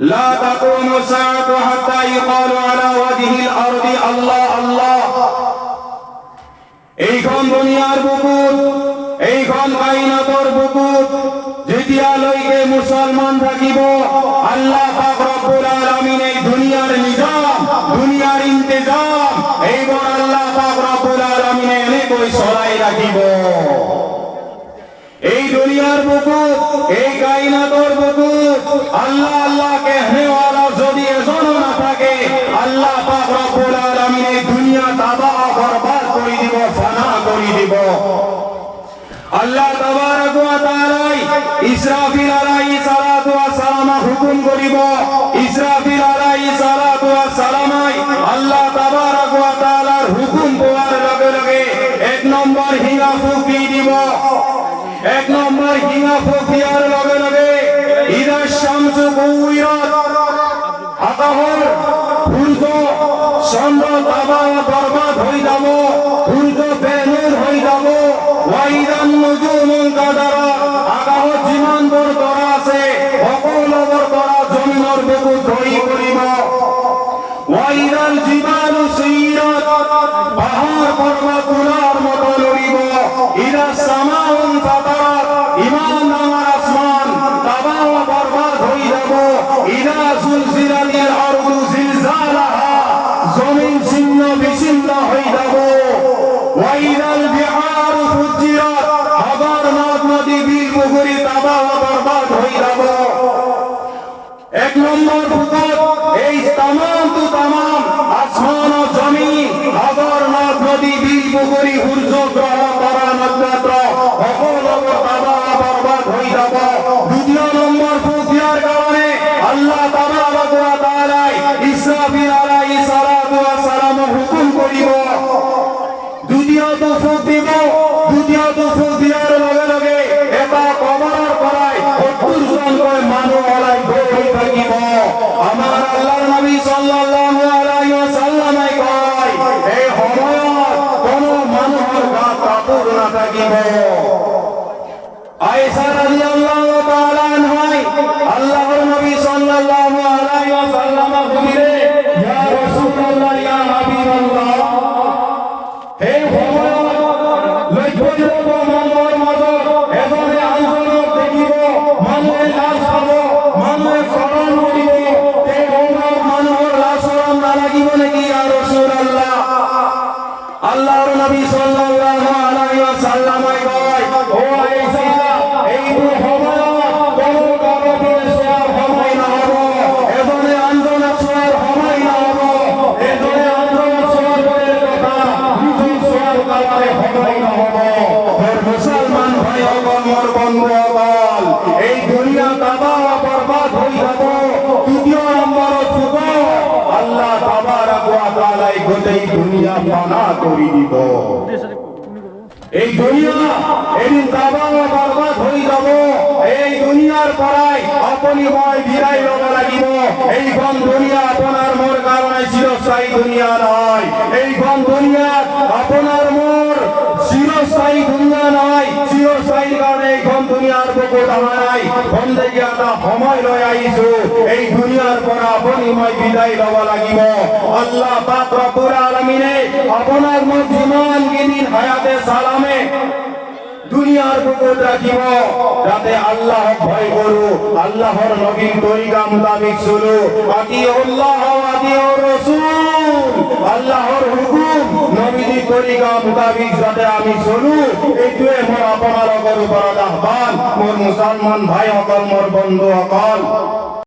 لا تقوم الساعة حتى يقال على وجه الأرض الله الله এইখন দুনিয়ার বুকুত এইখন কাইনাতর বুকুত যেতিয়ালৈকে মুসলমান থাকিব আল্লাহ পাক রব্বুল আলামিন এই দুনিয়ার নিজাম দুনিয়ার ইন্তেজাম এইবার আল্লাহ পাক রব্বুল আলামিন এনেকৈ চলাই রাখিব এই দুনিয়ার বুকুত এই কাইনাতর আল্লাহ আল্লাহ কেহনেওয়ালা যদি এজনও না থাকে, আল্লাহ পাক এই দুনিয়া তাবাহ বরবাদ করে দিব, ফানা করে দিব। আল্লাহ লগে লগে এক নম্বর হিঙা ফুক দিব। এক নম্বর হিঙা ফুক দিয়ার লগে লগে ইদা শামসু কুইরাত আকাহর চন্দ্র দাবা বরবাদ যাব সূর্য বেনুর হয়ে যাব। ওয়াইদান নুজুমুন কাদারা আকাহ যিমান বৰ তৰা আছে সকলোবোৰ তৰা জমিনৰ বুকুত ধৰি এক নম্বর ফুকত এই তামাম তু তামাম আসমান ও জমিন আগর নদ নদী বিল পুকুরি সূর্য গ্রহ তারা নক্ষত্র সকলবোৰ তাবা বরবাদ হৈ যাব। দ্বিতীয় নম্বৰ ফুক দিয়াৰ কাৰণে আল্লাহ তাবাৰক ওয়া তাআলাই ইসরাফিল আলাইহিস সালাতু ওয়াস সালাম হুকুম কৰিব দ্বিতীয়টো ফুক দিব দ্বিতীয়টো ফুক নাথাকিব আয়েশা রাদিয়াল্লাহু তাআলা আনহাই আল্লাহর নবী সাল্লাল্লাহু আলাইহি ওয়াসাল্লাম বলিলে ইয়া রাসূলুল্লাহ এই দুনিয়া তাবাহ বৰবাদ হৈ যাব। তৃতীয় নম্বৰত চুব আল্লাহ তাবাৰক ওয়া তাআলাই গোটেই দুনিয়া ফানা কৰি দিব। এই দুনিয়া, এদিন তাবাহ বৰবাদ হৈ যাব। এই দুনিয়াৰ পৰাই আপুনি মই বিদায় ল'ব লাগিব। এইখন দুনিয়া আপোনাৰ মোৰ কাৰণে চিৰস্থায়ী দুনিয়া নহয় এইখন দুনিয়াৰ বুকুত আমাৰ নাই খন্দেকী এটা সময় লৈ এই দুনিয়াৰ পৰা আপুনি মই বিদায় ল'ব লাগিব। আল্লাহ পাক ৰব্বুল আলামিনে আপোনাৰ মোক যিমান কেইদিন হায়াতে চালামে দুনিয়ার বুকুত রাখিব যাতে আল্লাহ ভয় করু। আল্লাহর নবীর তরিকা মোতাবিক চলু আল্লাহ আদি রসুল। আল্লাহর হুকুম নবীজি তরিকা মোতাবিক যাতে আমি চলু এইটোৱে মোৰ আপোনালোকৰ ওপৰত আহ্বান। মোৰ মুছলমান ভাইসকল, মোৰ বন্ধুসকল।